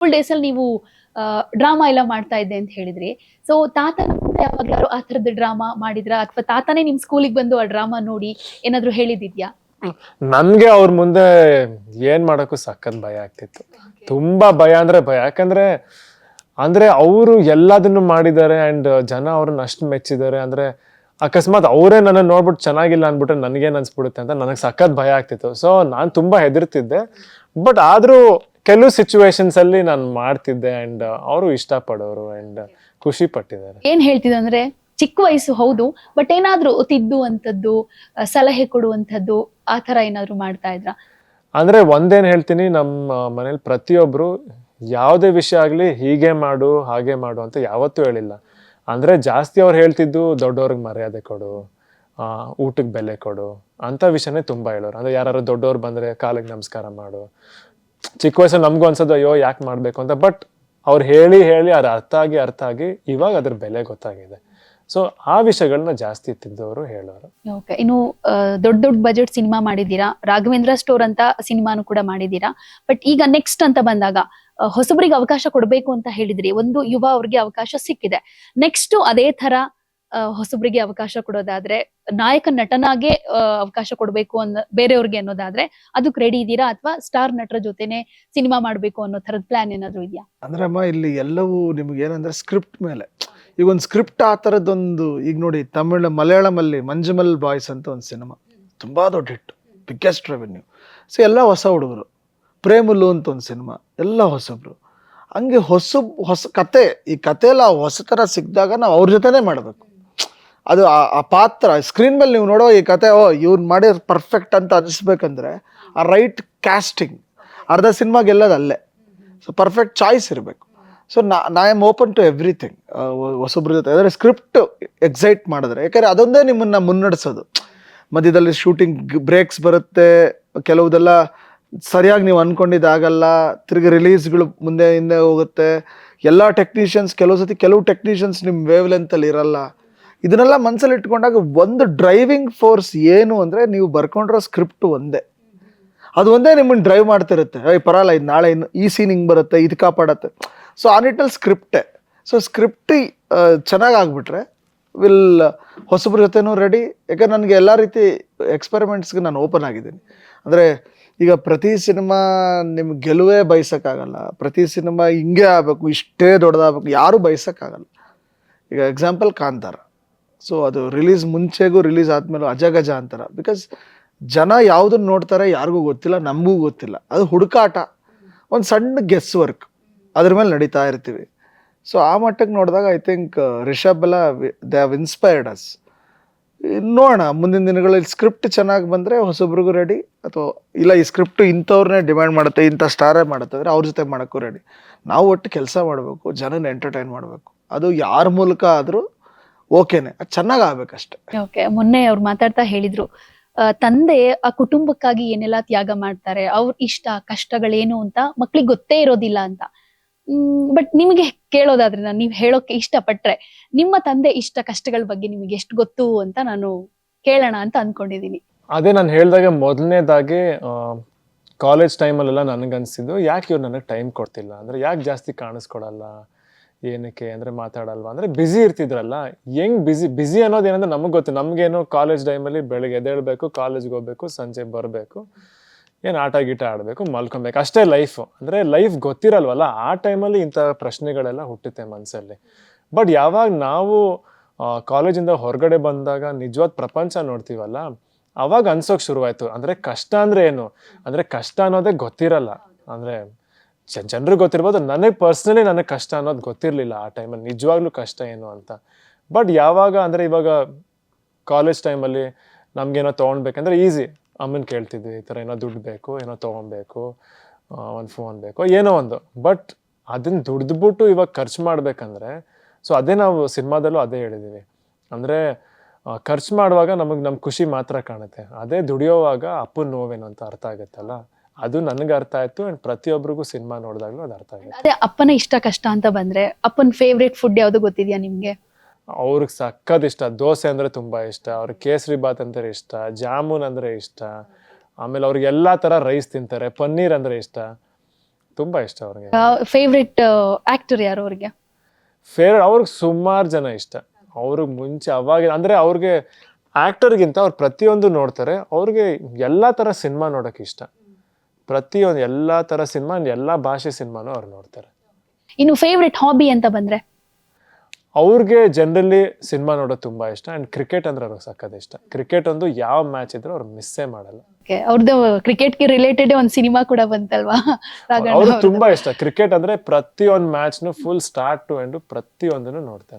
School days ಅಲ್ಲಿ ನೀವು drama ಎಲ್ಲ ಮಾಡ್ತಾ ಇದ್ದೆ ಅಂತ ಹೇಳಿದ್ರಿ. ಸೊ ತಾತನ ಯಾವಾಗ್ಲಾರು ಆ ತರದ ಡ್ರಾಮಾ ಮಾಡಿದ್ರ? ಅಥವಾ ತಾತನೇ ನಿಮ್ ಸ್ಕೂಲಿಗೆ ಬಂದು ಆ ಡ್ರಾಮಾ ನೋಡಿ ಏನಾದ್ರು ಹೇಳಿದಿದ್ಯಾ? ನನ್ಗೆ ಅವ್ರ ಮುಂದೆ ಏನ್ ಮಾಡಕ್ಕೂ ಸಖತ್ ಭಯ ಆಗ್ತಿತ್ತು. ತುಂಬಾ ಭಯ ಅಂದ್ರೆ ಭಯ. ಯಾಕಂದ್ರೆ ಅಂದ್ರೆ ಅವರು ಎಲ್ಲದನ್ನು ಮಾಡಿದ್ದಾರೆ ಅಂಡ್ ಜನ ಅವ್ರನ್ನ ಅಷ್ಟು ಮೆಚ್ಚಿದ್ದಾರೆ. ಅಂದ್ರೆ ಅಕಸ್ಮಾತ್ ಅವರೇ ನನ್ನ ನೋಡ್ಬಿಟ್ಟು ಚೆನ್ನಾಗಿಲ್ಲ ಅಂದ್ಬಿಟ್ರೆ ನನಗೇನು ಅನ್ಸ್ಬಿಡುತ್ತೆ ಅಂತ ನನಗೆ ಸಖತ್ ಭಯ ಆಗ್ತಿತ್ತು. ಸೊ ನಾನು ತುಂಬಾ ಹೆದರ್ತಿದ್ದೆ. ಬಟ್ ಆದ್ರೂ ಕೆಲವು ಸಿಚುವೇಶನ್ಸ್ ಅಲ್ಲಿ ನಾನು ಮಾಡ್ತಿದ್ದೆ ಅಂಡ್ ಅವರು ಇಷ್ಟಪಡೋರು ಅಂಡ್ ಖುಷಿ ಪಟ್ಟಿದ್ದಾರೆ. ಏನ್ ಹೇಳ್ತಿದ್ದೆ ಅಂದ್ರೆ ಚಿಕ್ಕ ವಯಸ್ಸು ಹೌದು ಬಟ್ ಏನಾದ್ರೂ ತಿದ್ದುವಂಥದ್ದು ಸಲಹೆ ಕೊಡುವಂಥದ್ದು ಆ ತರ ಏನಾದ್ರು ಮಾಡ್ತಾ ಇದ್ರ? ಅಂದ್ರೆ ಒಂದೇನ್ ಹೇಳ್ತೀನಿ ನಮ್ಮ ಮನೇಲಿ ಪ್ರತಿಯೊಬ್ರು ಯಾವುದೇ ವಿಷಯ ಆಗ್ಲಿ ಹೀಗೆ ಮಾಡು ಹಾಗೆ ಮಾಡು ಅಂತ ಯಾವತ್ತೂ ಹೇಳಿಲ್ಲ. ಅಂದ್ರೆ ಜಾಸ್ತಿ ಅವ್ರು ಹೇಳ್ತಿದ್ದು ದೊಡ್ಡವ್ರಿಗೆ ಮರ್ಯಾದೆ ಕೊಡು ಆ ಊಟಕ್ಕೆ ಬೆಲೆ ಕೊಡು ಅಂತ ವಿಷಯನೇ ತುಂಬಾ ಹೇಳೋರು. ಅಂದ್ರೆ ಯಾರು ದೊಡ್ಡವ್ರು ಬಂದ್ರೆ ಕಾಲಿಗೆ ನಮಸ್ಕಾರ ಮಾಡು ಚಿಕ್ಕ ವಯಸ್ಸಲ್ಲಿ ನಮಗೂ ಅನ್ಸೋದು, ಅಯ್ಯೋ, ಯಾಕೆ ಮಾಡ್ಬೇಕು? ಅಂತ. ಬಟ್ ಅವ್ರು ಹೇಳಿ ಹೇಳಿ ಅದು ಅರ್ಥ ಆಗಿ ಅರ್ಥ ಆಗಿ ಇವಾಗ ಅದ್ರ ಬೆಲೆ ಗೊತ್ತಾಗಿದೆ. ಸೊ ಆ ವಿಷಯಗಳನ್ನ ಜಾಸ್ತಿ ತಿದ್ದವರು ಹೇಳೋರು. ಓಕೆ ಇನ್ನು ದೊಡ್ಡ ದೊಡ್ಡ ಬಜೆಟ್ ಸಿನಿಮಾ ಮಾಡಿದೀರಾ ರಾಘವೇಂದ್ರ ಸ್ಟೋರ್ ಅಂತ ಸಿನಿಮಾನು ಕೂಡ ಮಾಡಿದೀರಾ ಬಟ್ ಈಗ ನೆಕ್ಸ್ಟ್ ಅಂತ ಬಂದಾಗ ಹೊಸಬರಿಗೆ ಅವಕಾಶ ಕೊಡಬೇಕು ಅಂತ ಹೇಳಿದ್ರಿ. ಒಂದು ಯುವ ಅವ್ರಿಗೆ ಅವಕಾಶ ಸಿಕ್ಕಿದೆ. ನೆಕ್ಸ್ಟ್ ಅದೇ ತರ ಹೊಸಬರಿಗೆ ಅವಕಾಶ ಕೊಡೋದಾದ್ರೆ, ನಾಯಕ ನಟನಾಗೆ ಅವಕಾಶ ಕೊಡಬೇಕು ಅನ್ನೋ, ಬೇರೆಯವ್ರಿಗೆ ಅನ್ನೋದಾದ್ರೆ, ಅದಕ್ಕೆ ರೆಡಿ ಇದೀರಾ ಅಥವಾ ಸ್ಟಾರ್ ನಟರ ಜೊತೆನೆ ಸಿನಿಮಾ ಮಾಡ್ಬೇಕು ಅನ್ನೋ ತರದ ಪ್ಲಾನ್ ಏನಾದ್ರು ಇದೆಯಾ? ಅಂದ್ರೆ ಅಮ್ಮ, ಇಲ್ಲಿ ಎಲ್ಲವೂ ನಿಮ್ಗೆ ಏನಂದ್ರೆ ಸ್ಕ್ರಿಪ್ಟ್ ಮೇಲೆ. ಈಗ ಒಂದು ಸ್ಕ್ರಿಪ್ಟ್ ಆ ಥರದ್ದೊಂದು, ಈಗ ನೋಡಿ ತಮಿಳ್, ಮಲಯಾಳಮಲ್ಲಿ ಮಂಜುಮಲ್ ಬಾಯ್ಸ್ ಅಂತ ಒಂದು ಸಿನಿಮಾ ತುಂಬಾ ದೊಡ್ಡ ಹಿಟ್ ಬಿಗ್ಗೆಸ್ಟ್ ರೆವೆನ್ಯೂ ಸೊ ಎಲ್ಲ ಹೊಸ ಹುಡುಗರು. ಪ್ರೇಮಲು ಅಂತ ಒಂದು ಸಿನಿಮಾ ಎಲ್ಲ ಹೊಸಬ್ರು. ಹಂಗೆ ಹೊಸ ಹೊಸ ಕತೆ, ಈ ಕತೆ ಎಲ್ಲ ಹೊಸ ಥರ ಸಿಕ್ಕಿದಾಗ ನಾವು ಅವ್ರ ಜೊತೆನೇ ಮಾಡಬೇಕು. ಅದು ಆ ಪಾತ್ರ ಸ್ಕ್ರೀನ್ ಮೇಲೆ ನೀವು ನೋಡೋ ಈ ಕತೆ, ಓ ಇವ್ರು ಮಾಡಿರೋ ಪರ್ಫೆಕ್ಟ್ ಅಂತ ಅನಿಸ್ಬೇಕಂದ್ರೆ ಆ ರೈಟ್ ಕ್ಯಾಸ್ಟಿಂಗ್ ಅರ್ಧ ಸಿನಿಮಾ ಗೆಲ್ಲೋದು ಅಲ್ಲೇ. ಸೊ ಪರ್ಫೆಕ್ಟ್ ಚಾಯ್ಸ್ ಇರಬೇಕು. ಸೊ ನಾ ನಾ ಆಮ್ ಓಪನ್ ಟು ಎವ್ರಿಥಿಂಗ್ ಹೊಸೊಬ್ರ ಜೊತೆ. ಅಂದರೆ ಸ್ಕ್ರಿಪ್ಟ್ ಎಕ್ಸೈಟ್ ಮಾಡಿದ್ರೆ. ಯಾಕಂದರೆ ಅದೊಂದೇ ನಿಮ್ಮನ್ನು ಮುನ್ನಡೆಸೋದು. ಮಧ್ಯದಲ್ಲಿ ಶೂಟಿಂಗ್ ಬ್ರೇಕ್ಸ್ ಬರುತ್ತೆ. ಕೆಲವುದೆಲ್ಲ ಸರಿಯಾಗಿ ನೀವು ಅಂದ್ಕೊಂಡಿದ್ದಾಗಲ್ಲ ತಿರುಗಿ ರಿಲೀಸ್ಗಳು ಮುಂದೆ ಹಿಂದೆ ಹೋಗುತ್ತೆ. ಎಲ್ಲ ಟೆಕ್ನಿಷಿಯನ್ಸ್ ಕೆಲವು ಸತಿ ಕೆಲವು ಟೆಕ್ನಿಷಿಯನ್ಸ್ ನಿಮ್ಮ ವೇವ್ ಲೆಂತಲ್ಲಿ ಇರಲ್ಲ. ಇದನ್ನೆಲ್ಲ ಮನಸ್ಸಲ್ಲಿ ಇಟ್ಕೊಂಡಾಗ ಒಂದು ಡ್ರೈವಿಂಗ್ ಫೋರ್ಸ್ ಏನು ಅಂದರೆ ನೀವು ಬರ್ಕೊಂಡಿರೋ ಸ್ಕ್ರಿಪ್ಟ್ ಒಂದೇ. ಅದು ಒಂದೇ ನಿಮ್ಮನ್ನು ಡ್ರೈವ್ ಮಾಡ್ತಿರುತ್ತೆ. ಏಯ್ ಪರಲ್ಲ ಇದು ನಾಳೆ ಇನ್ನು ಈ ಸೀನ್ ಹಿಂಗೆ ಬರುತ್ತೆ, ಇದು ಕಾಪಾಡತ್ತೆ. ಸೊ ಆ ನಿಟ್ಟಲ್ಲಿ ಸ್ಕ್ರಿಪ್ಟೇ ಸೊ ಸ್ಕ್ರಿಪ್ಟ್ ಚೆನ್ನಾಗಿ ಆಗ್ಬಿಟ್ರೆ ವಿಲ್ ಹೊಸಬ್ರ ಜೊತೆನೂ ರೆಡಿ ಯಾಕಂದ್ರೆ ನನಗೆ ಎಲ್ಲ ರೀತಿ ಎಕ್ಸ್ಪೆರಿಮೆಂಟ್ಸ್ಗೆ ನಾನು ಓಪನ್ ಆಗಿದ್ದೀನಿ. ಅಂದರೆ ಈಗ ಪ್ರತಿ ಸಿನಿಮಾ ನಿಮ್ಗೆ ಗೆಲುವೇ ಬಯಸೋಕ್ಕಾಗಲ್ಲ. ಪ್ರತಿ ಸಿನಿಮಾ ಹಿಂಗೆ ಆಗಬೇಕು, ಇಷ್ಟೇ ದೊಡ್ಡದಾಗಬೇಕು, ಯಾರೂ ಬಯಸೋಕ್ಕಾಗಲ್ಲ. ಈಗ ಎಕ್ಸಾಂಪಲ್ ಕಾಂತಾರ. ಸೊ ಅದು ರಿಲೀಸ್ ಮುಂಚೆಗೂ ರಿಲೀಸ್ ಆದ್ಮೇಲೆ ಅಜಗಜ ಅಂತಾರ. ಬಿಕಾಸ್ ಜನ ಯಾವುದನ್ನು ನೋಡ್ತಾರೆ ಯಾರಿಗೂ ಗೊತ್ತಿಲ್ಲ, ನಮಗೂ ಗೊತ್ತಿಲ್ಲ. ಅದು ಹುಡುಕಾಟ. ಒಂದು ಸಣ್ಣ ಗೆಸ್ ವರ್ಕ್ ಅದ್ರ ಮೇಲೆ ನಡೀತಾ ಇರ್ತೀವಿ. ಸೊ ಆ ಮಟ್ಟಕ್ಕೆ ನೋಡಿದಾಗ ಐ ಥಿಂಕ್ ರಿಷಬ್ ಎಲ್ಲ ದೇ ಹ್ಯಾವ್ ಇನ್ಸ್ಪೈರ್ಡ್ ಅಸ್ ನೋಡೋಣ, ಮುಂದಿನ ದಿನಗಳಲ್ಲಿ ಸ್ಕ್ರಿಪ್ಟ್ ಚೆನ್ನಾಗಿ ಬಂದರೆ ಹೊಸಬ್ರಿಗೂ ರೆಡಿ ಅಥವಾ, ಇಲ್ಲ ಈ ಸ್ಕ್ರಿಪ್ಟ್ ಇಂಥವ್ರನ್ನೇ ಡಿಮ್ಯಾಂಡ್ ಮಾಡುತ್ತೆ, ಇಂಥ ಸ್ಟಾರೇ ಮಾಡುತ್ತೆ ಅಂದರೆ ಅವ್ರ ಜೊತೆ ಮಾಡೋಕ್ಕೂ ರೆಡಿ ನಾವು ಒಟ್ಟು ಕೆಲಸ ಮಾಡಬೇಕು, ಜನನ ಎಂಟರ್ಟೈನ್ ಮಾಡಬೇಕು. ಅದು ಯಾರ ಮೂಲಕ ಆದರೂ ಓಕೆನೆ. ಅದು ಚೆನ್ನಾಗಿ ಆಗ್ಬೇಕಷ್ಟೆ ಓಕೆ ಮೊನ್ನೆ ಅವ್ರು ಮಾತಾಡ್ತಾ ಹೇಳಿದ್ರು ಆ, ತಂದೆ ಆ ಕುಟುಂಬಕ್ಕಾಗಿ ಏನೆಲ್ಲ ತ್ಯಾಗ ಮಾಡ್ತಾರೆ ಅವ್ರ ಇಷ್ಟ ಕಷ್ಟಗಳೇನು ಅಂತ ಮಕ್ಳಿಗೆ ಗೊತ್ತೇ ಇರೋದಿಲ್ಲ ಅಂತ. ಬಟ್ ನಿಮಗೆ ಕೇಳೋದಾದ್ರೆ ನಾನು ನೀವು ಹೇಳೋಕೆ ಇಷ್ಟಪಟ್ರೆ ನಿಮ್ಮ ತಂದೆ ಇಷ್ಟ ಕಷ್ಟಗಳ ಬಗ್ಗೆ ನಿಮಗೆ ಎಷ್ಟು ಗೊತ್ತು ಅಂತ ನಾನು ಕೇಳೋಣ ಅಂತ ಅನ್ಕೊಂಡಿದೀನಿ. ಅದೇ ನಾನು ಹೇಳಿದಾಗ ಮೊದಲನೇದಾಗಿ ಕಾಲೇಜ್ ಟೈಮಲ್ಲೆಲ್ಲ ನನಗನ್ಸಿದ್ದು ಯಾಕೆ ಇವ್ರು ನನಗೆ ಟೈಮ್ ಕೊಡ್ತಿಲ್ಲ? ಅಂದರೆ ಯಾಕೆ ಜಾಸ್ತಿ ಕಾಣಿಸ್ಕೊಡಲ್ಲ? ಏನಕ್ಕೆ ಅಂದರೆ ಮಾತಾಡಲ್ವಾ? ಅಂದರೆ ಬ್ಯುಸಿ ಇರ್ತಿದ್ರಲ್ಲ, ಹೆಂಗ್ ಬ್ಯುಸಿ ಬ್ಯುಸಿ ಅನ್ನೋದು ಏನಂದ್ರೆ ನಮಗೆ ಗೊತ್ತು. ನಮಗೇನು ಕಾಲೇಜ್ ಟೈಮಲ್ಲಿ ಬೆಳಗ್ಗೆ ಎದ್ದೇಳಬೇಕು ಕಾಲೇಜ್ಗೆ ಹೋಗ್ಬೇಕು, ಸಂಜೆ ಬರಬೇಕು, ಏನು ಆಟ ಗೀಟ ಆಡಬೇಕು, ಮಲ್ಕೊಬೇಕು. ಅಷ್ಟೇ ಲೈಫ್ ಅಂದರೆ ಲೈಫ್ ಗೊತ್ತಿರಲ್ವಲ್ಲ, ಆ ಟೈಮಲ್ಲಿ ಇಂಥ ಪ್ರಶ್ನೆಗಳೆಲ್ಲ ಹುಟ್ಟುತ್ತೆ ಮನಸ್ಸಲ್ಲಿ ಬಟ್ ಯಾವಾಗ ನಾವು ಕಾಲೇಜಿಂದ ಹೊರಗಡೆ ಬಂದಾಗ ನಿಜವಾದ ಪ್ರಪಂಚ ನೋಡ್ತೀವಲ್ಲ, ಅವಾಗ ಅನ್ಸೋಕ್ ಶುರುವಾಯ್ತು. ಅಂದ್ರೆ ಕಷ್ಟ ಅಂದ್ರೆ ಏನು? ಅಂದ್ರೆ ಕಷ್ಟ ಅನ್ನೋದೇ ಗೊತ್ತಿರಲ್ಲ. ಅಂದ್ರೆ ಜನರಿಗೆ ಗೊತ್ತಿರ್ಬೋದು, ನನಗೆ ಪರ್ಸ್ನಲಿ ನನಗೆ ಕಷ್ಟ ಅನ್ನೋದು ಗೊತ್ತಿರಲಿಲ್ಲ ಆ ಟೈಮಲ್ಲಿ ನಿಜವಾಗ್ಲೂ ಕಷ್ಟ ಏನು ಅಂತ. ಬಟ್ ಯಾವಾಗ ಅಂದರೆ ಇವಾಗ ಕಾಲೇಜ್ ಟೈಮಲ್ಲಿ ನಮಗೇನೋ ತೊಗೊಳ್ಬೇಕಂದ್ರೆ ಈಸಿ ಅಮ್ಮನ ಕೇಳ್ತಿದ್ವಿ, ಈ ಥರ ಏನೋ ದುಡ್ಡು ಬೇಕು, ಏನೋ ತೊಗೊಬೇಕು ಒಂದು ಫೋನ್ ಬೇಕು, ಏನೋ ಒಂದು. ಬಟ್ ಅದನ್ನ ದುಡ್ದುಬಿಟ್ಟು ಇವಾಗ ಖರ್ಚು ಮಾಡಬೇಕಂದ್ರೆ ಸೊ ಅದೇ ನಾವು ಸಿನಿಮಾದಲ್ಲೂ ಅದೇ ಹೇಳಿದ್ದೀವಿ ಅಂದರೆ ಖರ್ಚು ಮಾಡುವಾಗ ನಮಗೆ ನಮ್ಮ ಖುಷಿ ಮಾತ್ರ ಕಾಣುತ್ತೆ. ಅದೇ ದುಡಿಯೋವಾಗ ಅಪ್ಪನ ನೋವೇನು ಅಂತ ಅರ್ಥ ಆಗುತ್ತಲ್ಲ? ಅದು ನನಗೆ ಅರ್ಥ ಆಯ್ತು ಅಂಡ್ ಪ್ರತಿಯೊಬ್ಬರಿಗೂ ಸಿನಿಮಾ ನೋಡಿದಾಗ್ಲೂ ಅದು ಅರ್ಥ ಆಗುತ್ತೆ. ಅದೇ ಅಪ್ಪನ ಇಷ್ಟ ಕಷ್ಟ ಅಂತ ಬಂದ್ರೆ ಅಪ್ಪನ ಫೇವ್ರೇಟ್ ಫುಡ್ ಯಾವ್ದು ಗೊತ್ತಿದ್ಯಾ ನಿಮ್ಗೆ? ಅವ್ರಿಗೆ ಸಖತ್ ಇಷ್ಟ. ದೋಸೆ ಅಂದ್ರೆ ತುಂಬಾ ಇಷ್ಟ ಅವ್ರ ಕೇಸರಿ ಬಾತ್ ಅಂದ್ರೆ ಇಷ್ಟ ಜಾಮೂನ್ ಅಂದ್ರೆ ಇಷ್ಟ ಆಮೇಲೆ ಅವ್ರಿಗೆ ಎಲ್ಲಾ ತರ ರೈಸ್ ತಿಂತಾರೆ ಪನ್ನೀರ್ ಅಂದ್ರೆ ಇಷ್ಟ. ತುಂಬಾ ಇಷ್ಟ ಅವ್ರಿಗೆ. ಫೇವ್ರೇಟ್ ಆಕ್ಟರ್ ಯಾರು ಅವ್ರಿಗೆ? ಫೇವ್ರೇಟ್ ಅವ್ರಿಗೆ ಸುಮಾರು ಜನ ಇಷ್ಟ. ಅವ್ರಿಗೆ ಮುಂಚೆ ಅವಾಗ ಅಂದ್ರೆ ಅವ್ರಿಗೆ ಆಕ್ಟರ್ಗಿಂತ ಅವ್ರು ಪ್ರತಿಯೊಂದು ನೋಡ್ತಾರೆ ಅವ್ರಿಗೆ ಎಲ್ಲಾ ತರ ಸಿನಿಮಾ ನೋಡಕ್ ಇಷ್ಟ. ಪ್ರತಿಯೊಂದು ಎಲ್ಲಾ ತರ ಸಿನಿಮಾ ಎಲ್ಲಾ ಭಾಷೆ ಸಿನಿಮಾನು ಅವ್ರು ನೋಡ್ತಾರೆ. ಇನ್ನು ಫೇವ್ರೆಟ್ ಹಾಬಿ ಅಂತ ಬಂದ್ರೆ? ಅವ್ರಿಗೆ ಜನರಲಿ ಸಿನಿಮಾ ನೋಡೋದು ತುಂಬಾ ಇಷ್ಟ ಅಂಡ್ ಕ್ರಿಕೆಟ್ ಅಂದ್ರೆ ಅವ್ರಿಗೆ ಸಕ್ಕದ ಇಷ್ಟ. ಕ್ರಿಕೆಟ್ ಒಂದು ಯಾವ ಮ್ಯಾಚ್ ಇದ್ರೂ ಅವ್ರು ಮಿಸ್ಸೇ ಮಾಡಲ್ಲ. ಅವ್ರದ್ದು ಕ್ರಿಕೆಟ್ಗೆ ರಿಲೇಟೆಡ್ ಒಂದು ಸಿನಿಮಾ ಕೂಡ ಬಂತಲ್ವಾ? ಅವ್ರಿಗೆ. ತುಂಬಾ ಇಷ್ಟ. ಕ್ರಿಕೆಟ್ ಅಂದ್ರೆ ಪ್ರತಿಯೊಂದು ಮ್ಯಾಚ್ನು ಫುಲ್ ಸ್ಟಾರ್ಟ್ ಟು ಎಂಡ್ ಪ್ರತಿಯೊಂದನ್ನು ನೋಡ್ತಾರೆ.